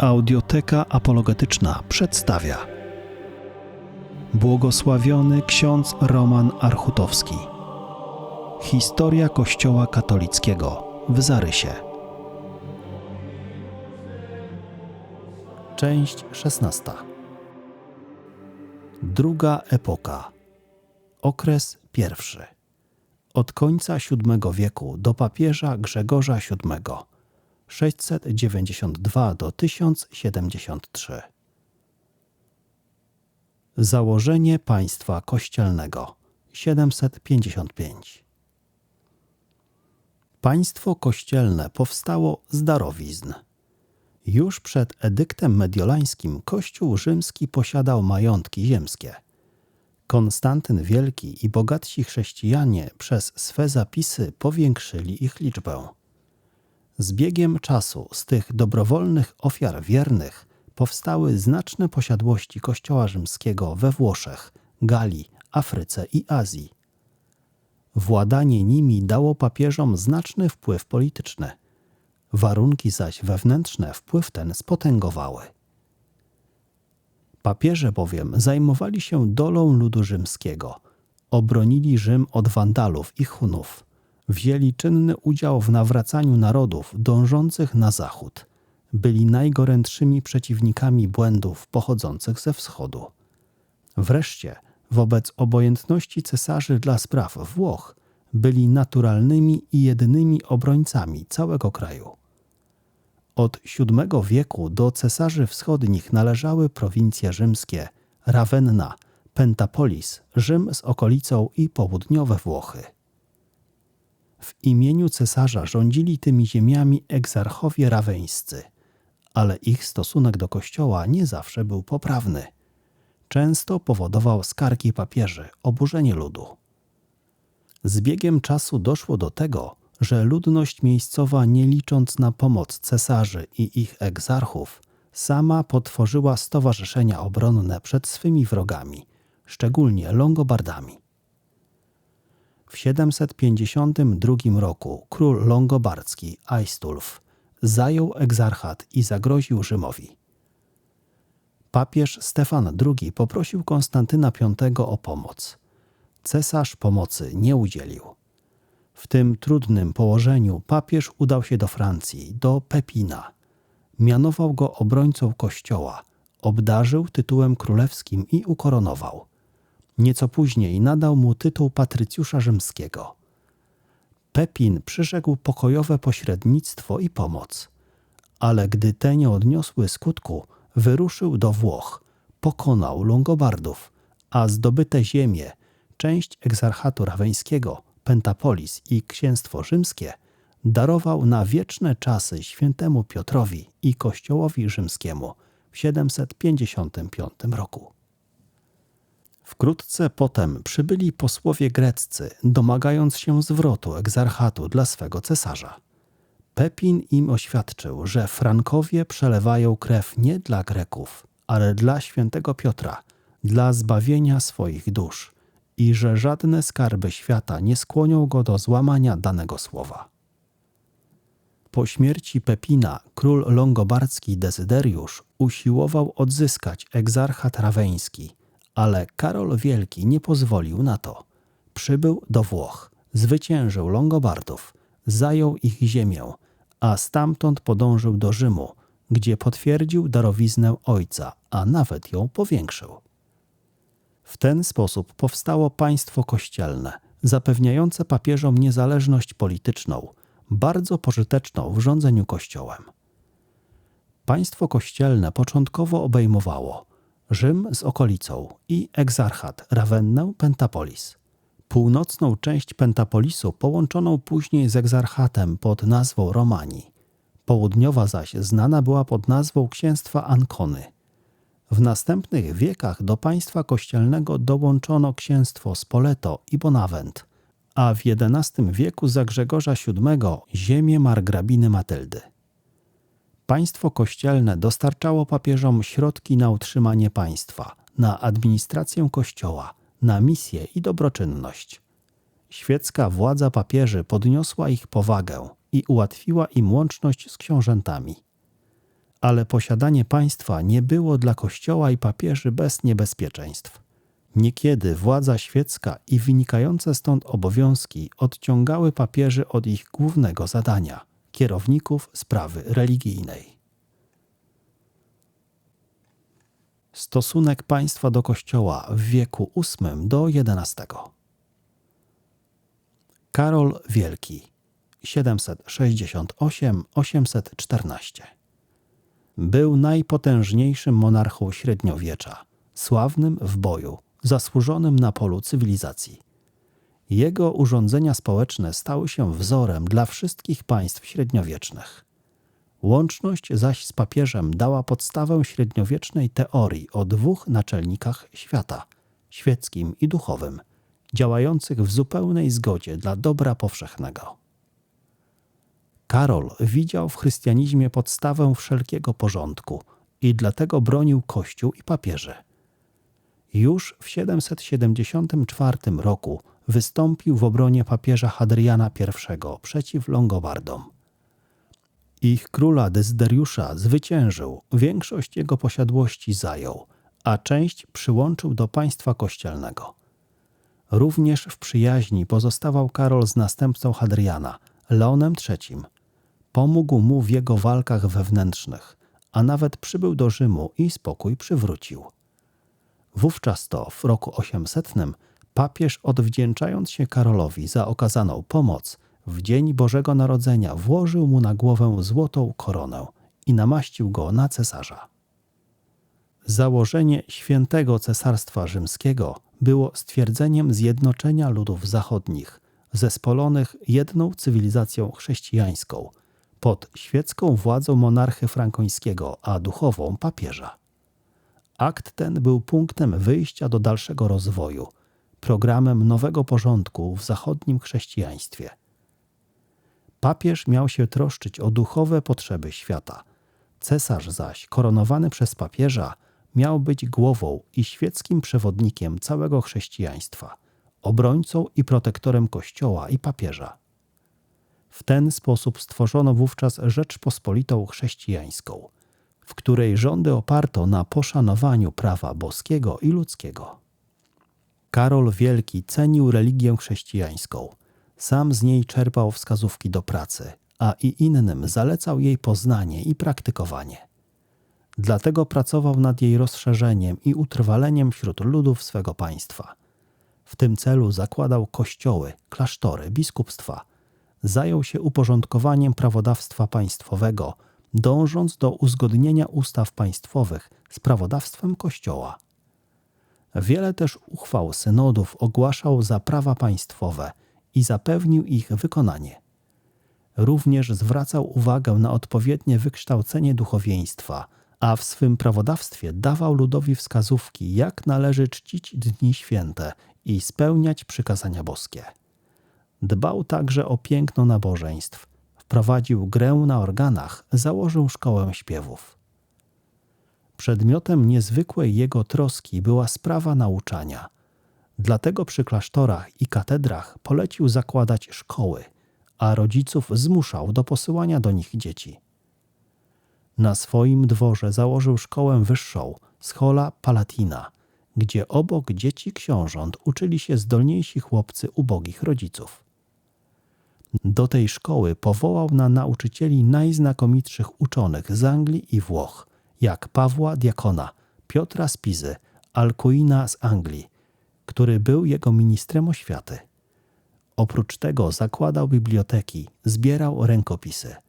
Audioteka Apologetyczna przedstawia. Błogosławiony ksiądz Roman Archutowski. Historia Kościoła katolickiego w zarysie. Część 16 Druga epoka. Okres pierwszy. Od końca VII wieku do papieża Grzegorza VII 692 do 1073. Założenie państwa kościelnego 755. Państwo kościelne powstało z darowizn. Już przed edyktem mediolańskim Kościół rzymski posiadał majątki ziemskie. Konstantyn Wielki i bogatsi chrześcijanie przez swe zapisy powiększyli ich liczbę. Z biegiem czasu z tych dobrowolnych ofiar wiernych powstały znaczne posiadłości Kościoła rzymskiego we Włoszech, Galii, Afryce i Azji. Władanie nimi dało papieżom znaczny wpływ polityczny. Warunki zaś wewnętrzne wpływ ten spotęgowały. Papieże bowiem zajmowali się dolą ludu rzymskiego, obronili Rzym od Wandalów i Hunów wzięli czynny udział w nawracaniu narodów dążących na zachód. Byli najgorętszymi przeciwnikami błędów pochodzących ze wschodu. Wreszcie, wobec obojętności cesarzy dla spraw Włoch, byli naturalnymi i jedynymi obrońcami całego kraju. Od VII wieku do cesarzy wschodnich należały prowincje rzymskie Ravenna, Pentapolis, Rzym z okolicą i południowe Włochy. W imieniu cesarza rządzili tymi ziemiami egzarchowie raweńscy, ale ich stosunek do kościoła nie zawsze był poprawny. Często powodował skargi papieży, oburzenie ludu. Z biegiem czasu doszło do tego, że ludność miejscowa, nie licząc na pomoc cesarzy i ich egzarchów, sama potworzyła stowarzyszenia obronne przed swymi wrogami, szczególnie Longobardami. W 752 roku król longobardzki Aistulf zajął egzarchat i zagroził Rzymowi. Papież Stefan II poprosił Konstantyna V o pomoc. Cesarz pomocy nie udzielił. W tym trudnym położeniu papież udał się do Francji, do Pepina. Mianował go obrońcą kościoła, obdarzył tytułem królewskim i ukoronował. Nieco później nadał mu tytuł patrycjusza rzymskiego. Pepin przyrzekł pokojowe pośrednictwo i pomoc, ale gdy te nie odniosły skutku, wyruszył do Włoch, pokonał Longobardów, a zdobyte ziemie, część egzarchatu raweńskiego, Pentapolis i księstwo rzymskie darował na wieczne czasy świętemu Piotrowi i kościołowi rzymskiemu w 755 roku. Wkrótce potem przybyli posłowie greccy, domagając się zwrotu egzarchatu dla swego cesarza. Pepin im oświadczył, że Frankowie przelewają krew nie dla Greków, ale dla świętego Piotra, dla zbawienia swoich dusz i że żadne skarby świata nie skłonią go do złamania danego słowa. Po śmierci Pepina król longobardzki Dezyderiusz usiłował odzyskać egzarchat raweński – ale Karol Wielki nie pozwolił na to. Przybył do Włoch, zwyciężył Longobardów, zajął ich ziemię, a stamtąd podążył do Rzymu, gdzie potwierdził darowiznę ojca, a nawet ją powiększył. W ten sposób powstało państwo kościelne, zapewniające papieżom niezależność polityczną, bardzo pożyteczną w rządzeniu Kościołem. Państwo kościelne początkowo obejmowało Rzym z okolicą i egzarchat Ravennę Pentapolis. Północną część Pentapolisu połączoną później z egzarchatem pod nazwą Romanii. Południowa zaś znana była pod nazwą księstwa Ancony. W następnych wiekach do państwa kościelnego dołączono księstwo Spoleto i Bonawent, a w XI wieku za Grzegorza VII ziemię margrabiny Matyldy. Państwo kościelne dostarczało papieżom środki na utrzymanie państwa, na administrację kościoła, na misję i dobroczynność. Świecka władza papieży podniosła ich powagę i ułatwiła im łączność z książętami. Ale posiadanie państwa nie było dla kościoła i papieży bez niebezpieczeństw. Niekiedy władza świecka i wynikające stąd obowiązki odciągały papieży od ich głównego zadania kierowników sprawy religijnej. Stosunek państwa do kościoła w wieku VIII do XI. Karol Wielki 768-814 Był najpotężniejszym monarchą średniowiecza, sławnym w boju, zasłużonym na polu cywilizacji. Jego urządzenia społeczne stały się wzorem dla wszystkich państw średniowiecznych. Łączność zaś z papieżem dała podstawę średniowiecznej teorii o dwóch naczelnikach świata świeckim i duchowym, działających w zupełnej zgodzie dla dobra powszechnego. Karol widział w chrystianizmie podstawę wszelkiego porządku i dlatego bronił Kościół i papieży. Już w 774 roku wystąpił w obronie papieża Hadriana I przeciw Longobardom. Ich króla Dezderiusza zwyciężył, większość jego posiadłości zajął, a część przyłączył do państwa kościelnego. Również w przyjaźni pozostawał Karol z następcą Hadriana, Leonem III. Pomógł mu w jego walkach wewnętrznych, a nawet przybył do Rzymu i spokój przywrócił. Wówczas to, w roku 800, papież odwdzięczając się Karolowi za okazaną pomoc, w dzień Bożego Narodzenia włożył mu na głowę złotą koronę i namaścił go na cesarza. Założenie świętego Cesarstwa Rzymskiego było stwierdzeniem zjednoczenia ludów zachodnich, zespolonych jedną cywilizacją chrześcijańską, pod świecką władzą monarchy frankońskiego, a duchową papieża. Akt ten był punktem wyjścia do dalszego rozwoju, programem nowego porządku w zachodnim chrześcijaństwie. Papież miał się troszczyć o duchowe potrzeby świata. Cesarz zaś, koronowany przez papieża, miał być głową i świeckim przewodnikiem całego chrześcijaństwa, obrońcą i protektorem Kościoła i papieża. W ten sposób stworzono wówczas Rzeczpospolitą Chrześcijańską, w której rządy oparto na poszanowaniu prawa boskiego i ludzkiego. Karol Wielki cenił religię chrześcijańską. Sam z niej czerpał wskazówki do pracy, a i innym zalecał jej poznanie i praktykowanie. Dlatego pracował nad jej rozszerzeniem i utrwaleniem wśród ludów swego państwa. W tym celu zakładał kościoły, klasztory, biskupstwa. Zajął się uporządkowaniem prawodawstwa państwowego, dążąc do uzgodnienia ustaw państwowych z prawodawstwem Kościoła. Wiele też uchwał synodów ogłaszał za prawa państwowe i zapewnił ich wykonanie. Również zwracał uwagę na odpowiednie wykształcenie duchowieństwa – a w swym prawodawstwie dawał ludowi wskazówki, jak należy czcić dni święte i spełniać przykazania boskie. Dbał także o piękno nabożeństw, wprowadził grę na organach, założył szkołę śpiewów. Przedmiotem niezwykłej jego troski była sprawa nauczania. Dlatego przy klasztorach i katedrach polecił zakładać szkoły, a rodziców zmuszał do posyłania do nich dzieci. Na swoim dworze założył szkołę wyższą, Schola Palatina, gdzie obok dzieci książąt uczyli się zdolniejsi chłopcy ubogich rodziców. Do tej szkoły powołał na nauczycieli najznakomitszych uczonych z Anglii i Włoch, jak Pawła Diakona, Piotra Spizy, Alcuina z Anglii, który był jego ministrem oświaty. Oprócz tego zakładał biblioteki, zbierał rękopisy –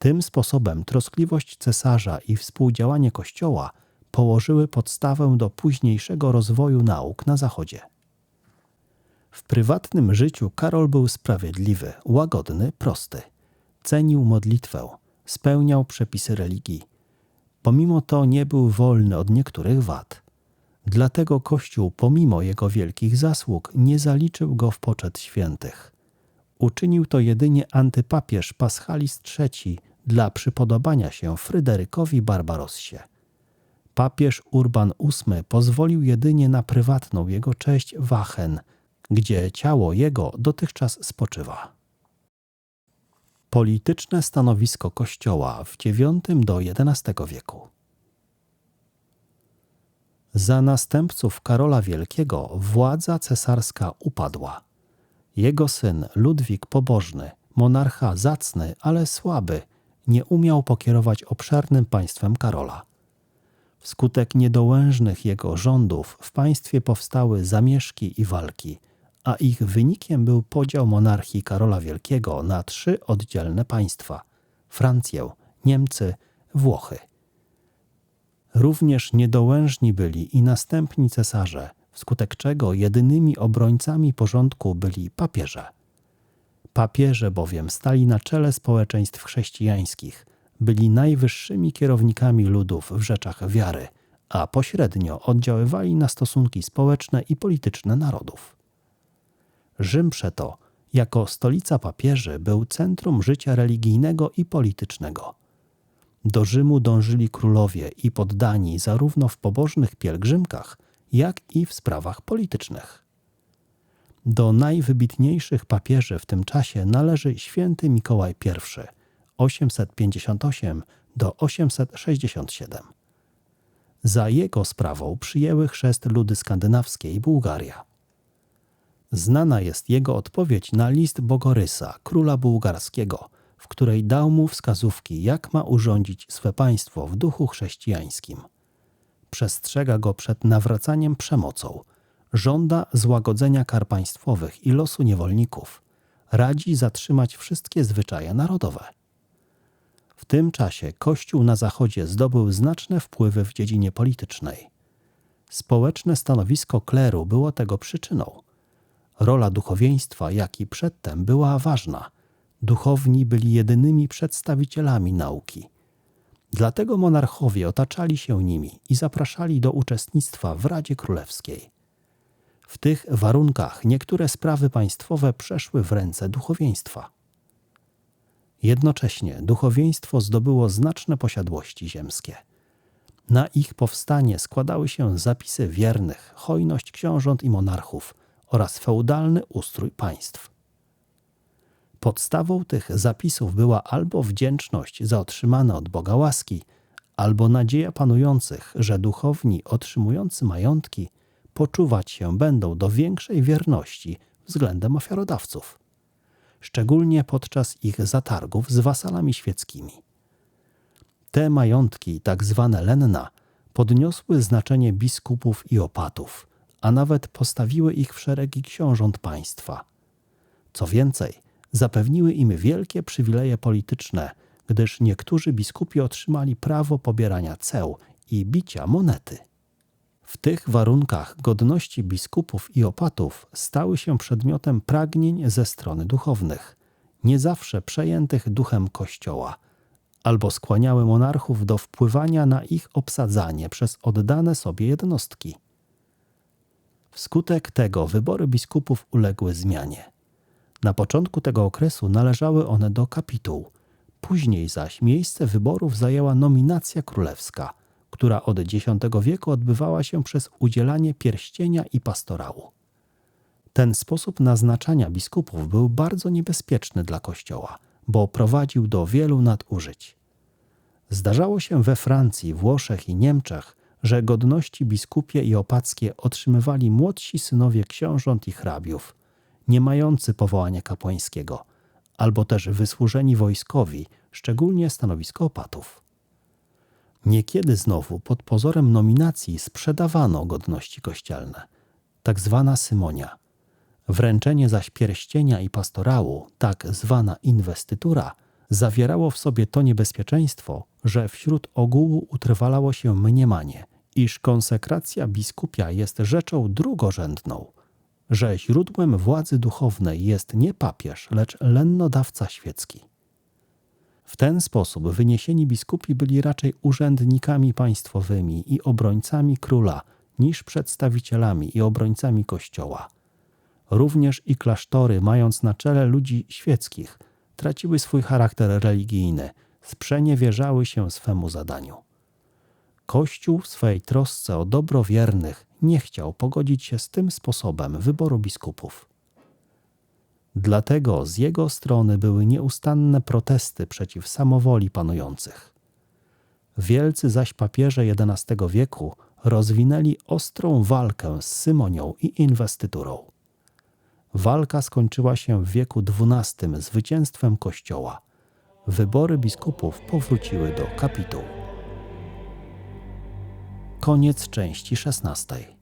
tym sposobem troskliwość cesarza i współdziałanie Kościoła położyły podstawę do późniejszego rozwoju nauk na Zachodzie. W prywatnym życiu Karol był sprawiedliwy, łagodny, prosty. Cenił modlitwę, spełniał przepisy religii. Pomimo to nie był wolny od niektórych wad. Dlatego Kościół, pomimo jego wielkich zasług, nie zaliczył go w poczet świętych. Uczynił to jedynie antypapież Paschalis III dla przypodobania się Fryderykowi Barbarossie. Papież Urban VIII pozwolił jedynie na prywatną jego cześć Wachen, gdzie ciało jego dotychczas spoczywa. Polityczne stanowisko Kościoła w IX do XI wieku. Za następców Karola Wielkiego władza cesarska upadła. Jego syn Ludwik Pobożny, monarcha zacny, ale słaby, nie umiał pokierować obszernym państwem Karola. Wskutek niedołężnych jego rządów w państwie powstały zamieszki i walki, a ich wynikiem był podział monarchii Karola Wielkiego na trzy oddzielne państwa Francję, Niemcy, Włochy. Również niedołężni byli i następni cesarze, wskutek czego jedynymi obrońcami porządku byli papieże. Papieże bowiem stali na czele społeczeństw chrześcijańskich, byli najwyższymi kierownikami ludów w rzeczach wiary, a pośrednio oddziaływali na stosunki społeczne i polityczne narodów. Rzym przeto, jako stolica papieży, był centrum życia religijnego i politycznego. Do Rzymu dążyli królowie i poddani zarówno w pobożnych pielgrzymkach, jak i w sprawach politycznych. Do najwybitniejszych papieży w tym czasie należy święty Mikołaj I 858 do 867. Za jego sprawą przyjęły chrzest ludy skandynawskie i Bułgaria. Znana jest jego odpowiedź na list Bogorysa, króla bułgarskiego, w której dał mu wskazówki, jak ma urządzić swe państwo w duchu chrześcijańskim. Przestrzega go przed nawracaniem przemocą, żąda złagodzenia kar państwowych i losu niewolników, radzi zatrzymać wszystkie zwyczaje narodowe. W tym czasie Kościół na Zachodzie zdobył znaczne wpływy w dziedzinie politycznej. Społeczne stanowisko kleru było tego przyczyną. Rola duchowieństwa, jak i przedtem, była ważna. Duchowni byli jedynymi przedstawicielami nauki. Dlatego monarchowie otaczali się nimi i zapraszali do uczestnictwa w Radzie Królewskiej. W tych warunkach niektóre sprawy państwowe przeszły w ręce duchowieństwa. Jednocześnie duchowieństwo zdobyło znaczne posiadłości ziemskie. Na ich powstanie składały się zapisy wiernych, hojność książąt i monarchów oraz feudalny ustrój państw. Podstawą tych zapisów była albo wdzięczność za otrzymane od Boga łaski, albo nadzieja panujących, że duchowni otrzymujący majątki poczuwać się będą do większej wierności względem ofiarodawców szczególnie podczas ich zatargów z wasalami świeckimi. Te majątki, tak zwane lenna, podniosły znaczenie biskupów i opatów, a nawet postawiły ich w szeregi książąt państwa. Co więcej, zapewniły im wielkie przywileje polityczne, gdyż niektórzy biskupi otrzymali prawo pobierania ceł i bicia monety. W tych warunkach godności biskupów i opatów stały się przedmiotem pragnień ze strony duchownych, nie zawsze przejętych duchem Kościoła, albo skłaniały monarchów do wpływania na ich obsadzanie przez oddane sobie jednostki. Wskutek tego wybory biskupów uległy zmianie. Na początku tego okresu należały one do kapituł, później zaś miejsce wyborów zajęła nominacja królewska – która od X wieku odbywała się przez udzielanie pierścienia i pastorału. Ten sposób naznaczania biskupów był bardzo niebezpieczny dla Kościoła, bo prowadził do wielu nadużyć. Zdarzało się we Francji, Włoszech i Niemczech, że godności biskupie i opackie otrzymywali młodsi synowie książąt i hrabiów, nie mający powołania kapłańskiego, albo też wysłużeni wojskowi, szczególnie stanowisko opatów. Niekiedy znowu pod pozorem nominacji sprzedawano godności kościelne, tak zwana symonia. Wręczenie zaś pierścienia i pastorału, tak zwana inwestytura, zawierało w sobie to niebezpieczeństwo, że wśród ogółu utrwalało się mniemanie, iż konsekracja biskupia jest rzeczą drugorzędną, że źródłem władzy duchownej jest nie papież, lecz lennodawca świecki. W ten sposób wyniesieni biskupi byli raczej urzędnikami państwowymi i obrońcami króla niż przedstawicielami i obrońcami kościoła. Również i klasztory, mając na czele ludzi świeckich, traciły swój charakter religijny, sprzeniewierzały się swemu zadaniu. Kościół w swej trosce o dobro wiernych nie chciał pogodzić się z tym sposobem wyboru biskupów. Dlatego z jego strony były nieustanne protesty przeciw samowoli panujących. Wielcy zaś papieże XI wieku rozwinęli ostrą walkę z Symonią i inwestyturą. Walka skończyła się w wieku XII zwycięstwem Kościoła. Wybory biskupów powróciły do kapitułu. Koniec części szesnastej.